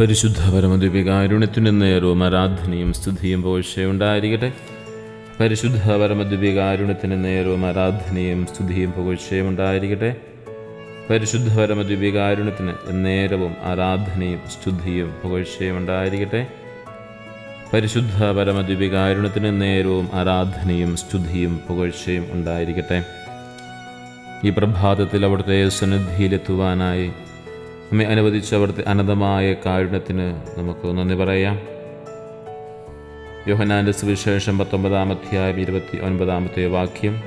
പരിശുദ്ധ പരമദ്വീപികാരുണ്യത്തിന് നേരവും ആരാധനയും സ്തുതിയും പുകഴ്ചയുണ്ടായിരിക്കട്ടെ പരിശുദ്ധ പരമദ്വീപികാരുണ്യത്തിന് നേരവും ആരാധനയും സ്തുതിയും പുകഴ്ചയുണ്ടായിരിക്കട്ടെ പരിശുദ്ധ പരമദ്വീപികാരുണ്യത്തിന് നേരവും ആരാധനയും സ്തുതിയും പുകഴ്ചയും ഉണ്ടായിരിക്കട്ടെ. പരിശുദ്ധ പരമദ്വീപികാരുണ്യത്തിന് നേരവും ആരാധനയും സ്തുതിയും പുകഴ്ചയും ഉണ്ടായിരിക്കട്ടെ. ഈ പ്രഭാതത്തിൽ അവിടുത്തെ സന്നിധിയിലെത്തുവാനായി നമ്മെ അനുവദിച്ച അവിടുത്തെ അനന്തമായ കാരുണ്യത്തിന് നമുക്ക് നന്ദി പറയാം. യോഹനാന്റെ സുവിശേഷം പത്തൊമ്പതാമധ്യായം ഇരുപത്തി ഒൻപതാമത്തെ വാക്യം.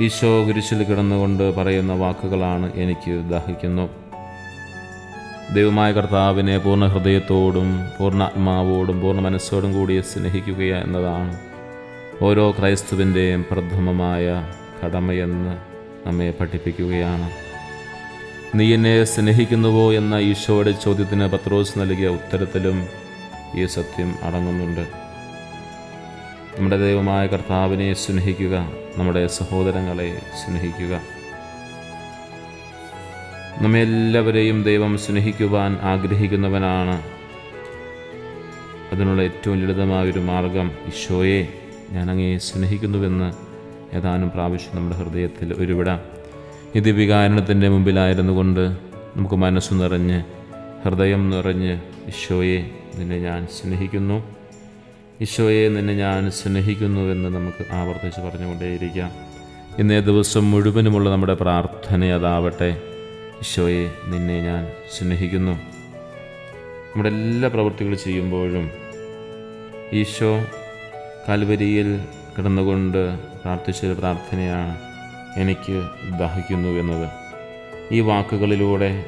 ഈശോ കുരിശിൽ കിടന്നുകൊണ്ട് പറയുന്ന വാക്കുകളാണ് എനിക്ക് ദാഹിക്കുന്നു. ദൈവമായ കർത്താവിനെ പൂർണ ഹൃദയത്തോടും പൂർണ ആത്മാവോടും പൂർണ മനസ്സോടും കൂടി സ്നേഹിക്കുക എന്നതാണ് ഓരോ ക്രൈസ്തുവിന്റെയും പ്രഥമമായ കടമയെന്ന് നമ്മെ പഠിപ്പിക്കുകയാണ്. നീ എന്നെ സ്നേഹിക്കുന്നുവോ എന്ന ഈശോയുടെ ചോദ്യത്തിന് പത്രോസ് നൽകിയ ഉത്തരത്തിലും ഈ സത്യം അടങ്ങുന്നുണ്ട്. നമ്മുടെ ദൈവമായ കർത്താവിനെ സ്നേഹിക്കുക നമ്മുടെ സഹോദരങ്ങളെ സ്നേഹിക്കുക. നമ്മെല്ലാവരെയും ദൈവം സ്നേഹിക്കുവാൻ ആഗ്രഹിക്കുന്നവനാണ്. അതിനുള്ള ഏറ്റവും ലളിതമായൊരു മാർഗം ഈശോയെ ഞാൻ സ്നേഹിക്കുന്നുവെന്ന് ഏതാനും പ്രാവശ്യം നമ്മുടെ ഹൃദയത്തിൽ ഒരുവിടാം ഈ ദിവ്യകാരണത്തിന്റെ മുമ്പിലായിരുന്നു കൊണ്ട് നമുക്ക് മനസ്സ് നിറഞ്ഞ് ഹൃദയം നിറഞ്ഞ് ഈശോയെ നിന്നെ ഞാൻ സ്നേഹിക്കുന്നു. ഈശോയെ നിന്നെ ഞാൻ സ്നേഹിക്കുന്നു എന്ന് നമുക്ക് ആവർത്തിച്ച് പറഞ്ഞുകൊണ്ടേയിരിക്കാം. ഇന്നേ ദിവസം മുഴുവനുമുള്ള നമ്മുടെ പ്രാർത്ഥന അതാവട്ടെ. ഈശോയെ നിന്നെ ഞാൻ സ്നേഹിക്കുന്നു. നമ്മുടെ എല്ലാ പ്രവൃത്തികൾ ചെയ്യുമ്പോഴും ഈശോ കാൽവരിയിൽ കിടന്നുകൊണ്ട് പ്രാർത്ഥിച്ചൊരു പ്രാർത്ഥനയാണ് എനിക്ക് ദാഹിക്കുന്നു എന്നത്. ഈ വാക്കുകളിലൂടെ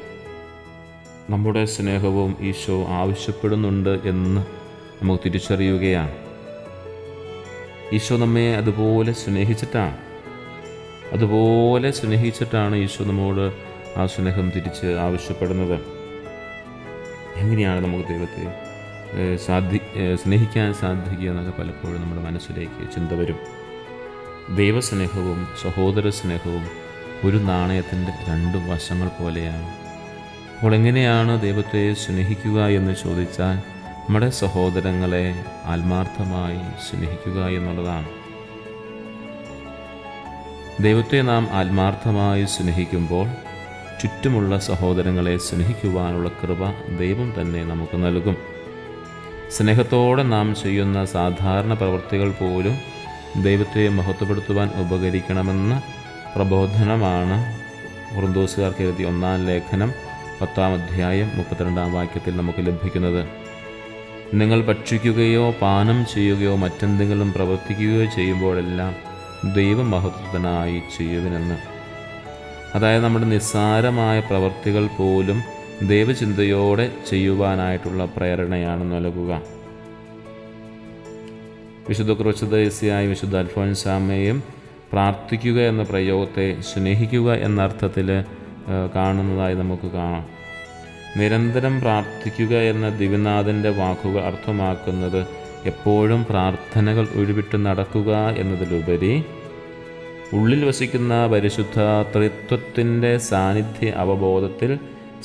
നമ്മുടെ സ്നേഹവും ഈശോ ആവശ്യപ്പെടുന്നുണ്ട് എന്ന് നമുക്ക് തിരിച്ചറിയുകയാണ്. ഈശോ നമ്മെ അതുപോലെ സ്നേഹിച്ചിട്ടാണ്. അതുപോലെ സ്നേഹിച്ചിട്ടാണ് ഈശോ നമ്മോട് ആ സ്നേഹം തിരിച്ച് ആവശ്യപ്പെടുന്നത്. എങ്ങനെയാണ് നമുക്ക് ദൈവത്തെ സാധി സ്നേഹിക്കാൻ സാധിക്കുക എന്നൊക്കെ പലപ്പോഴും നമ്മുടെ മനസ്സിലേക്ക് ചിന്ത വരും. ദൈവസ്നേഹവും സഹോദര സ്നേഹവും ഒരു നാണയത്തിന്റെ രണ്ട് വശങ്ങൾ പോലെയാണ്. അപ്പോൾ എങ്ങനെയാണ് ദൈവത്തെ സ്നേഹിക്കുക എന്ന് ചോദിച്ചാൽ നമ്മുടെ സഹോദരങ്ങളെ ആത്മാർത്ഥമായി സ്നേഹിക്കുക എന്നുള്ളതാണ്. ദൈവത്തെ നാം ആത്മാർത്ഥമായി സ്നേഹിക്കുമ്പോൾ ചുറ്റുമുള്ള സഹോദരങ്ങളെ സ്നേഹിക്കുവാനുള്ള കൃപ ദൈവം തന്നെ നമുക്ക് നൽകും. സ്നേഹത്തോടെ നാം ചെയ്യുന്ന സാധാരണ പ്രവൃത്തികൾ പോലും ദൈവത്തെ മഹത്വപ്പെടുത്തുവാൻ ഉപകരിക്കണമെന്ന പ്രബോധനമാണ് കുറുന്തോസുകാർക്ക് എഴുതിയ ഒന്നാം ലേഖനം പത്താം അധ്യായം മുപ്പത്തിരണ്ടാം വാക്യത്തിൽ നമുക്ക് ലഭിക്കുന്നത്. നിങ്ങൾ ഭക്ഷിക്കുകയോ പാനം ചെയ്യുകയോ മറ്റെന്തെങ്കിലും പ്രവർത്തിക്കുകയോ ചെയ്യുമ്പോഴെല്ലാം ദൈവമഹത്വത്തിനായി ചെയ്യുവിനെന്ന്. അതായത് നമ്മുടെ നിസ്സാരമായ പ്രവർത്തികൾ പോലും ദൈവചിന്തയോടെ ചെയ്യുവാനായിട്ടുള്ള പ്രേരണയാണ് നൽകുക. വിശുദ്ധ ക്രോച്ചതയസിയായ വിശുദ്ധ അൽഫോൻസാമയും പ്രാർത്ഥിക്കുക എന്ന പ്രയോഗത്തെ സ്നേഹിക്കുക എന്ന അർത്ഥത്തിൽ കാണുന്നതായി നമുക്ക് കാണാം. നിരന്തരം പ്രാർത്ഥിക്കുക എന്ന ദിവ്യനാഥന്റെ വാക്കുകൾ അർത്ഥമാക്കുന്നത് എപ്പോഴും പ്രാർത്ഥനകൾ ഒഴിവിട്ട് നടക്കുക എന്നതിലുപരി ഉള്ളിൽ വസിക്കുന്ന പരിശുദ്ധ ത്രിത്വത്തിന്റെ സാന്നിധ്യ അവബോധത്തിൽ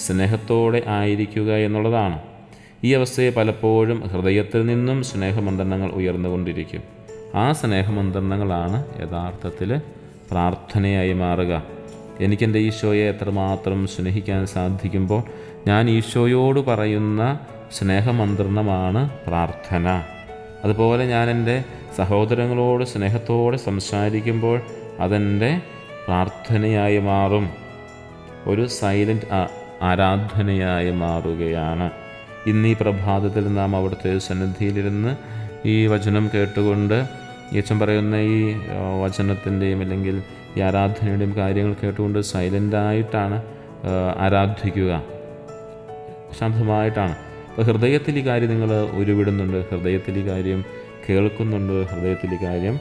സ്നേഹത്തോടെ ആയിരിക്കുക എന്നുള്ളതാണ്. ഈ അവസ്ഥയെ പലപ്പോഴും ഹൃദയത്തിൽ നിന്നും സ്നേഹമന്ത്രണങ്ങൾ ഉയർന്നുകൊണ്ടിരിക്കും. ആ സ്നേഹമന്ത്രണങ്ങളാണ് യഥാർത്ഥത്തിൽ പ്രാർത്ഥനയായി മാറുക. എനിക്കെന്റെ ഈശോയെ എത്രമാത്രം സ്നേഹിക്കാൻ സാധിക്കുമ്പോൾ ഞാൻ ഈശോയോട് പറയുന്ന സ്നേഹമന്ത്രണമാണ് പ്രാർത്ഥന. അതുപോലെ ഞാൻ എന്റെ സഹോദരങ്ങളോട് സ്നേഹത്തോടെ സംസാരിക്കുമ്പോൾ അതെന്റെ പ്രാർത്ഥനയായി മാറും. ഒരു സൈലന്റ് ആരാധനയായി മാറുകയാണ്. ഇന്ന് പ്രഭാതത്തിൽ നാം അവിടുത്തെ സന്നിധിയിലിരുന്ന് ഈ വചനം കേട്ടുകൊണ്ട് ഈച്ചൻ പറയുന്ന ഈ വചനത്തിന്റെയും അല്ലെങ്കിൽ ഈ ആരാധനയുടെയും കാര്യങ്ങൾ കേട്ടുകൊണ്ട് സൈലന്റായിട്ടാണ് ആരാധിക്കുക. ശാന്തമായിട്ടാണ്. അപ്പോൾ ഹൃദയത്തിൽ ഈ കാര്യം നിങ്ങൾ ഉരുവിടുന്നുണ്ട് ഹൃദയത്തിൽ ഈ കാര്യം കേൾക്കുന്നുണ്ട് ഹൃദയത്തിൽ ഈ കാര്യം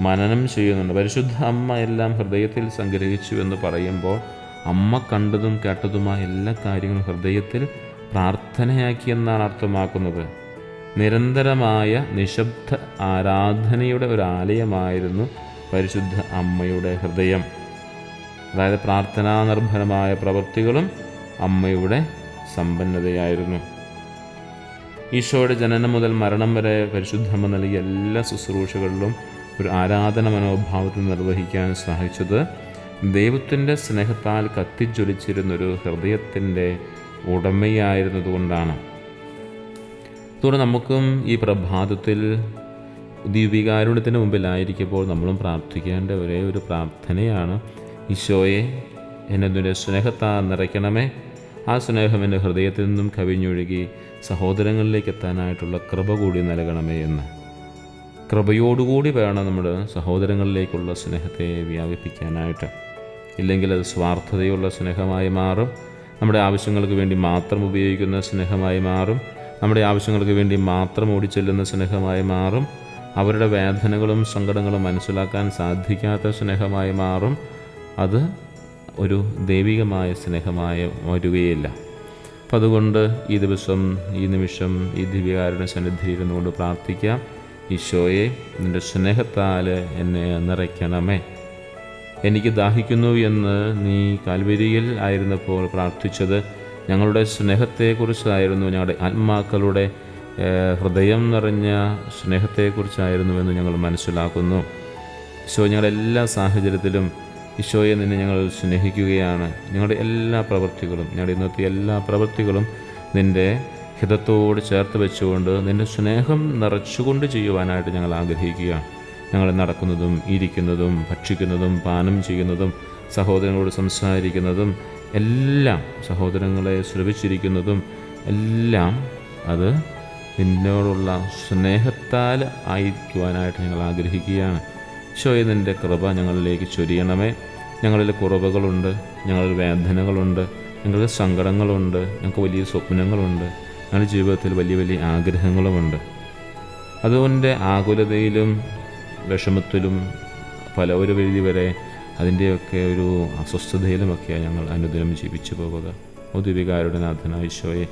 മനനം ചെയ്യുന്നുണ്ട്. പരിശുദ്ധ അമ്മ എല്ലാം ഹൃദയത്തിൽ സംഗ്രഹിച്ചു എന്ന് പറയുമ്പോൾ അമ്മ കണ്ടതും കേട്ടതുമായ എല്ലാ കാര്യങ്ങളും ഹൃദയത്തിൽ പ്രാർത്ഥനയാക്കി എന്നാണ് അർത്ഥമാക്കുന്നത്. നിരന്തരമായ നിശബ്ദ ആരാധനയുടെ ഒരു ആലയമായിരുന്നു പരിശുദ്ധ അമ്മയുടെ ഹൃദയം. അതായത് പ്രാർത്ഥനാ നിർഭരമായ പ്രവൃത്തികളും അമ്മയുടെ സമ്പന്നതയായിരുന്നു. ഈശോയുടെ ജനനം മുതൽ മരണം വരെ പരിശുദ്ധമ്മ നൽകിയ എല്ലാ ശുശ്രൂഷകളിലും ഒരു ആരാധന മനോഭാവത്തിൽ നിർവഹിക്കാൻ സഹായിച്ചത് ദൈവത്തിന്റെ സ്നേഹത്താൽ കത്തിജ്വലിച്ചിരുന്നൊരു ഹൃദയത്തിന്റെ ഉടമയായിരുന്നതുകൊണ്ടാണ്. അതുകൊണ്ട് നമുക്കും ഈ പ്രഭാതത്തിൽ ദിവ്യകാരുണ്യത്തിന് മുമ്പിലായിരിക്കുമ്പോൾ നമ്മളും പ്രാർത്ഥിക്കേണ്ട ഒരേ ഒരു പ്രാർത്ഥനയാണ്. ഈശോയെ എന്നെ നിന്റെ സ്നേഹത്താ നിറയ്ക്കണമേ. ആ സ്നേഹം എന്റെ ഹൃദയത്തിൽ നിന്നും കവിഞ്ഞൊഴുകി സഹോദരങ്ങളിലേക്ക് എത്താനായിട്ടുള്ള കൃപ കൂടി നൽകണമേ എന്ന്. കൃപയോടുകൂടി വേണം നമ്മുടെ സഹോദരങ്ങളിലേക്കുള്ള സ്നേഹത്തെ വ്യാപിപ്പിക്കാനായിട്ട്. ഇല്ലെങ്കിൽ അത് സ്വാർത്ഥതയുള്ള സ്നേഹമായി മാറും. നമ്മുടെ ആവശ്യങ്ങൾക്ക് വേണ്ടി മാത്രം ഉപയോഗിക്കുന്ന സ്നേഹമായി മാറും. നമ്മുടെ ആവശ്യങ്ങൾക്ക് വേണ്ടി മാത്രം ഓടിച്ചെല്ലുന്ന സ്നേഹമായി മാറും. അവരുടെ വേദനകളും സങ്കടങ്ങളും മനസ്സിലാക്കാൻ സാധിക്കാത്ത സ്നേഹമായി മാറും. അത് ഒരു ദൈവികമായ സ്നേഹമായി വരികയില്ല അപ്പം അതുകൊണ്ട് ഈ ദിവസം ഈ നിമിഷം ഈ ദിവ്യകാരുടെ സന്നിധിയിൽ ഇരുന്നുകൊണ്ട് പ്രാർത്ഥിക്കാം. ഈശോയെ നിന്റെ സ്നേഹത്താൽ എന്നെ നിറയ്ക്കണമേ. എനിക്ക് ദാഹിക്കുന്നു എന്ന് നീ കാൽവരിയിൽ ആയിരുന്നപ്പോൾ പ്രാർത്ഥിച്ചത്. ഞങ്ങളുടെ സ്നേഹത്തെക്കുറിച്ചായിരുന്നു ഞങ്ങളുടെ ആത്മാക്കളുടെ ഹൃദയം നിറഞ്ഞ സ്നേഹത്തെക്കുറിച്ചായിരുന്നുവെന്ന് ഞങ്ങൾ മനസ്സിലാക്കുന്നു. ഈശോ ഞങ്ങളുടെ എല്ലാ സാഹചര്യത്തിലും ഈശോയെ നിന്നെ ഞങ്ങൾ സ്നേഹിക്കുകയാണ്. ഞങ്ങളുടെ എല്ലാ പ്രവൃത്തികളും ഞങ്ങളുടെ ഇന്നത്തെ എല്ലാ പ്രവൃത്തികളും നിന്റെ ഹിതത്തോട് ചേർത്ത് വെച്ചുകൊണ്ട് നിന്റെ സ്നേഹം നിറച്ചുകൊണ്ട് ചെയ്യുവാനായിട്ട് ഞങ്ങൾ ആഗ്രഹിക്കുകയാണ്. ഞങ്ങൾ നടക്കുന്നതും ഇരിക്കുന്നതും ഭക്ഷിക്കുന്നതും പാനം ചെയ്യുന്നതും സഹോദരങ്ങളോട് സംസാരിക്കുന്നതും എല്ലാം സഹോദരങ്ങളെ ശ്രവിച്ചിരിക്കുന്നതും എല്ലാം അത് നിന്നോടുള്ള സ്നേഹത്താൽ ആയിരിക്കുവാനായിട്ട് ഞങ്ങൾ ആഗ്രഹിക്കുകയാണ്. ഈശോയെ കൃപ ഞങ്ങളിലേക്ക് ചൊരിയണമേ. ഞങ്ങളിൽ കുറവുകളുണ്ട് ഞങ്ങളിൽ വേദനകളുണ്ട് ഞങ്ങൾക്ക് സങ്കടങ്ങളുണ്ട് ഞങ്ങൾക്ക് വലിയ സ്വപ്നങ്ങളുണ്ട് ഞങ്ങളുടെ ജീവിതത്തിൽ വലിയ വലിയ ആഗ്രഹങ്ങളുമുണ്ട്. അതുകൊണ്ട് ആകുലതയിലും വിഷമത്തിലും പല ഒരു പരിധി വരെ അതിന്റെയൊക്കെ ഒരു അസ്വസ്ഥതയിലുമൊക്കെയാണ് ഞങ്ങൾ അനുദിനം ജീവിച്ചു പോവുക ഔദ്യോഗികാരുടെ നാഥനായ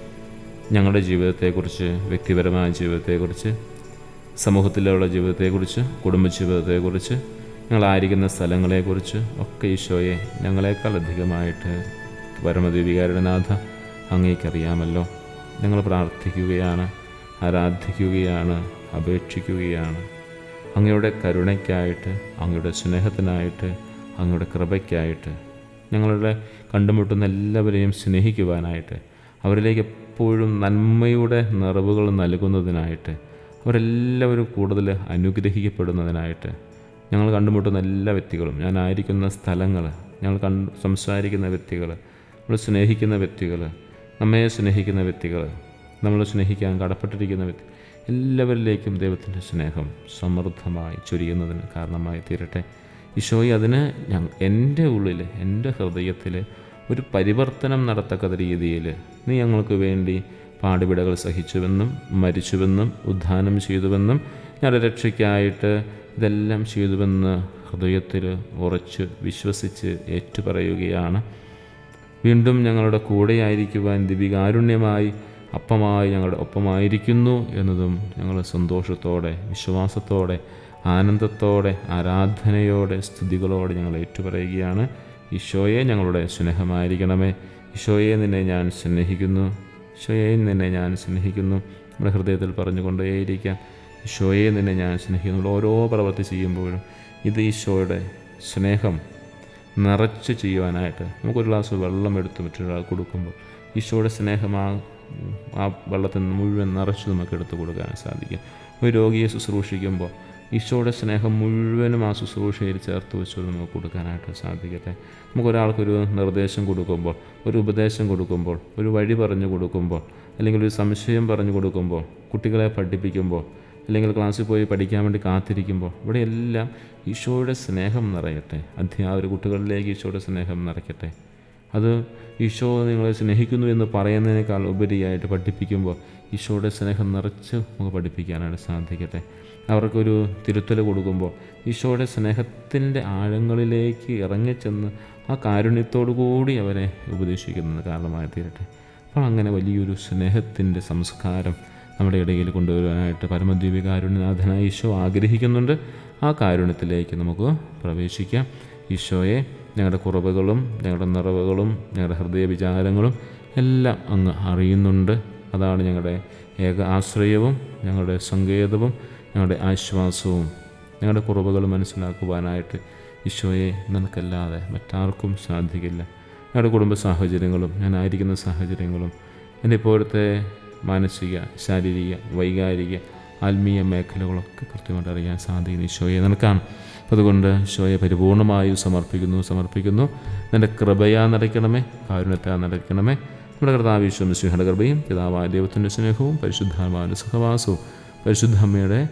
ഞങ്ങളുടെ ജീവിതത്തെക്കുറിച്ച് വ്യക്തിപരമായ ജീവിതത്തെക്കുറിച്ച് സമൂഹത്തിലുള്ള ജീവിതത്തെക്കുറിച്ച് കുടുംബജീവിതത്തെക്കുറിച്ച് ഞങ്ങളായിരിക്കുന്ന സ്ഥലങ്ങളെക്കുറിച്ച് ഒക്കെ ഈശോയെ ഞങ്ങളെക്കാൾ അധികമായിട്ട് പരമദേവികാരുടെ നാഥ അങ്ങേക്കറിയാമല്ലോ. ഞങ്ങൾ പ്രാർത്ഥിക്കുകയാണ് ആരാധിക്കുകയാണ് അപേക്ഷിക്കുകയാണ്. അങ്ങയുടെ കരുണയ്ക്കായിട്ട് അങ്ങയുടെ സ്നേഹത്തിനായിട്ട് അങ്ങയുടെ കൃപയ്ക്കായിട്ട് ഞങ്ങളുടെ കണ്ടുമുട്ടുന്ന എല്ലാവരെയും സ്നേഹിക്കുവാനായിട്ട് അവരിലേക്ക് എപ്പോഴും നന്മയുടെ നിറവുകൾ നൽകുന്നതിനായിട്ട് അവരെല്ലാവരും കൂടുതൽ അനുഗ്രഹിക്കപ്പെടുന്നതിനായിട്ട് ഞങ്ങൾ കണ്ടുമുട്ടുന്ന എല്ലാ വ്യക്തികളും ഞാനായിരിക്കുന്ന സ്ഥലങ്ങൾ ഞങ്ങൾ കണ്ട് സംസാരിക്കുന്ന വ്യക്തികൾ നമ്മൾ സ്നേഹിക്കുന്ന വ്യക്തികൾ നമ്മെ സ്നേഹിക്കുന്ന വ്യക്തികൾ നമ്മൾ സ്നേഹിക്കാൻ കടപ്പെട്ടിരിക്കുന്ന വ്യക്തി എല്ലാവരിലേക്കും ദൈവത്തിന്റെ സ്നേഹം സമൃദ്ധമായി ചൊരിയുന്നതിന് കാരണമായി തീരട്ടെ. ഈശോയെ അതിന് ഞ എന്റെ ഉള്ളിൽ എന്റെ ഹൃദയത്തിൽ ഒരു പരിവർത്തനം നടത്തക്ക രീതിയിൽ നീ ഞങ്ങൾക്ക് വേണ്ടി പാടുപിടകൾ സഹിച്ചുവെന്നും മരിച്ചുവെന്നും ഉദ്ധാനം ചെയ്തുവെന്നും ഞങ്ങളുടെ രക്ഷയ്ക്കായിട്ട് ഇതെല്ലാം ചെയ്തുവെന്ന് ഹൃദയത്തിൽ ഉറച്ച് വിശ്വസിച്ച് ഏറ്റുപറയുകയാണ്. വീണ്ടും ഞങ്ങളുടെ കൂടെയായിരിക്കുവാൻ ദിവികാരുണ്യമായി അപ്പമായി ഞങ്ങളുടെ ഒപ്പമായിരിക്കുന്നു എന്നതും ഞങ്ങൾ സന്തോഷത്തോടെ വിശ്വാസത്തോടെ ആനന്ദത്തോടെ ആരാധനയോടെ സ്തുതികളോടെ ഞങ്ങൾ ഏറ്റുപറയുകയാണ്. ഈശോയെ ഞങ്ങളുടെ സ്നേഹമായിരിക്കണമേ. ഈശോയെ നിന്നെ ഞാൻ സ്നേഹിക്കുന്നു. ഈശോയെ നിന്നെ ഞാൻ സ്നേഹിക്കുന്നു. നമ്മുടെ ഹൃദയത്തിൽ പറഞ്ഞുകൊണ്ടേയിരിക്കാം. ഈശോയെ നിന്നെ ഞാൻ സ്നേഹിക്കുന്നു. ഓരോ പ്രവൃത്തി ചെയ്യുമ്പോഴും ഇത് ഈശോയുടെ സ്നേഹം നിറച്ച് ചെയ്യുവാനായിട്ട് നമുക്കൊരു ഗ്ലാസ് വെള്ളം എടുത്ത് മറ്റൊരാൾ കൊടുക്കുമ്പോൾ ഈശോയുടെ സ്നേഹം ആ ആ വെള്ളത്തിൽ നിന്ന് മുഴുവൻ നിറച്ച് നമുക്ക് എടുത്തു കൊടുക്കാൻ സാധിക്കും. ഒരു രോഗിയെ ശുശ്രൂഷിക്കുമ്പോൾ ഈശോയുടെ സ്നേഹം മുഴുവനും ആ ശുശ്രൂഷയിൽ ചേർത്ത് വെച്ചുകൊണ്ട് നമുക്ക് കൊടുക്കാനായിട്ട് സാധിക്കട്ടെ. നമുക്കൊരാൾക്കൊരു നിർദ്ദേശം കൊടുക്കുമ്പോൾ ഒരു ഉപദേശം കൊടുക്കുമ്പോൾ ഒരു വഴി പറഞ്ഞു കൊടുക്കുമ്പോൾ അല്ലെങ്കിൽ ഒരു സംശയം പറഞ്ഞു കൊടുക്കുമ്പോൾ കുട്ടികളെ പഠിപ്പിക്കുമ്പോൾ അല്ലെങ്കിൽ ക്ലാസ്സിൽ പോയി പഠിക്കാൻ വേണ്ടി കാത്തിരിക്കുമ്പോൾ ഇവിടെയെല്ലാം ഈശോയുടെ സ്നേഹം നിറയട്ടെ. അധ്യാപക കുട്ടികളിലേക്ക് ഈശോയുടെ സ്നേഹം നിറയ്ക്കട്ടെ. അത് ഈശോ നിങ്ങളെ സ്നേഹിക്കുന്നു എന്ന് പറയുന്നതിനേക്കാൾ ഉപരിയായിട്ട് പഠിപ്പിക്കുമ്പോൾ ഈശോയുടെ സ്നേഹം നിറച്ച് നമുക്ക് പഠിപ്പിക്കാനായിട്ട് സാധിക്കട്ടെ. അവർക്കൊരു തിരുത്തൽ കൊടുക്കുമ്പോൾ ഈശോയുടെ സ്നേഹത്തിന്റെ ആഴങ്ങളിലേക്ക് ഇറങ്ങിച്ചെന്ന് ആ കാരുണ്യത്തോടു കൂടി അവരെ ഉപദേശിക്കുന്നത് കാരണമായി തീരട്ടെ. അപ്പോൾ അങ്ങനെ വലിയൊരു സ്നേഹത്തിന്റെ സംസ്കാരം നമ്മുടെ ഇടയിൽ കൊണ്ടുവരുവാനായിട്ട് പരമദ്വീപികാരുണ്യനാഥനായ ഈശോ ആഗ്രഹിക്കുന്നുണ്ട്. ആ കാരുണ്യത്തിലേക്ക് നമുക്ക് പ്രവേശിക്കാം. ഈശോയെ ഞങ്ങളുടെ കുറവുകളും ഞങ്ങളുടെ നിറവുകളും ഞങ്ങളുടെ ഹൃദയ വിചാരങ്ങളും എല്ലാം അങ്ങ് അറിയുന്നുണ്ട്. അതാണ് ഞങ്ങളുടെ ഏക ആശ്രയവും ഞങ്ങളുടെ സങ്കേതവും ഞങ്ങളുടെ ആശ്വാസവും. ഞങ്ങളുടെ കുറവുകൾ മനസ്സിലാക്കുവാനായിട്ട് ഈശോയെ നിനക്കല്ലാതെ മറ്റാർക്കും സാധിക്കില്ല. ഞങ്ങളുടെ കുടുംബ സാഹചര്യങ്ങളും ഞാനായിരിക്കുന്ന സാഹചര്യങ്ങളും എന്റെ ഇപ്പോഴത്തെ മാനസിക ശാരീരിക വൈകാരിക ആത്മീയ മേഖലകളൊക്കെ കൃത്യമായിട്ട് അറിയാൻ സാധിക്കുന്ന ഈശോയെ നിനക്കാണ്. അതുകൊണ്ട് ശോയെ പരിപൂർണമായും സമർപ്പിക്കുന്നു സമർപ്പിക്കുന്നു. നിന്റെ കൃപയാ നിറയ്ക്കണമേ കാരുണ്യത്താ നിറയ്ക്കണമേ നമ്മുടെ കർത്താവ് ഈശോ മിശിഹയുടെ കൃപയും പിതാവായ ദൈവത്തിന്റെ സ്നേഹവും പരിശുദ്ധാത്മാവിന്റെ സുഖവാസവും പരിശുദ്ധ അമ്മയുടെ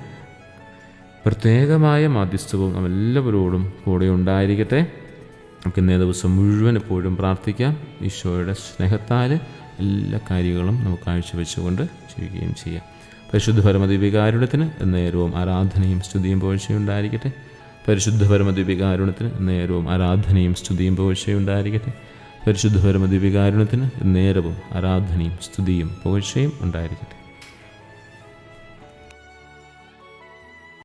പ്രത്യേകമായ മാധ്യസ്ഥവും നമ്മെല്ലാവരോടും കൂടെ ഉണ്ടായിരിക്കട്ടെ. നമുക്ക് ഇന്നേ ദിവസം മുഴുവൻ എപ്പോഴും പ്രാർത്ഥിക്കാം. ഈശോയുടെ സ്നേഹത്താൽ എല്ലാ കാര്യങ്ങളും നമുക്ക് കാഴ്ചവെച്ചുകൊണ്ട് ചെയ്യുകയും ചെയ്യാം. പരിശുദ്ധ പരമദിവികാരുടെ നേരവും ആരാധനയും സ്തുതിയും പോഴ്ചയും ഉണ്ടായിരിക്കട്ടെ. പരിശുദ്ധ പരമദ്വീപികാരുണത്തിന് നേരവും ആരാധനയും സ്തുതിയും പുകഴ്ചയുണ്ടായിരിക്കട്ടെ പരിശുദ്ധ പരമദ്വീപികാരുണത്തിന് നേരവും ആരാധനയും സ്തുതിയും പോഴ്ചയും ഉണ്ടായിരിക്കട്ടെ.